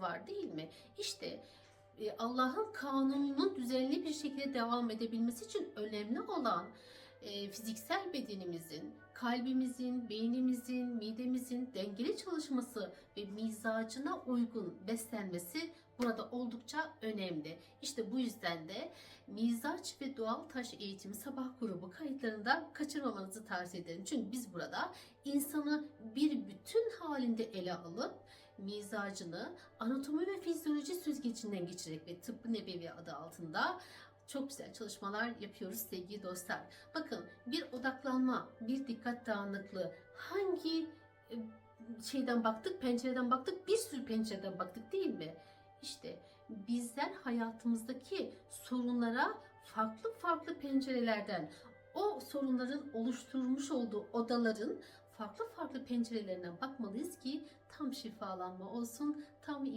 var değil mi? İşte e, Allah'ın kanununun düzenli bir şekilde devam edebilmesi için önemli olan e, fiziksel bedenimizin, kalbimizin, beynimizin, midemizin dengeli çalışması ve mizacına uygun beslenmesi burada oldukça önemli. İşte bu yüzden de mizaç ve doğal taş eğitimi sabah grubu kayıtlarından kaçırmamanızı tavsiye ederim. Çünkü biz burada insanı bir halinde ele alıp mizacını anatomi ve fizyoloji süzgecinden geçirerek ve tıbbı nebevi adı altında çok güzel çalışmalar yapıyoruz sevgili dostlar. Bakın bir odaklanma, bir dikkat dağınıklığı hangi e, şeyden baktık, pencereden baktık, bir sürü pencereden baktık değil mi? İşte bizler hayatımızdaki sorunlara farklı farklı pencerelerden o sorunların oluşturmuş olduğu odaların farklı farklı pencerelerinden bakmalıyız ki tam şifalanma olsun, tam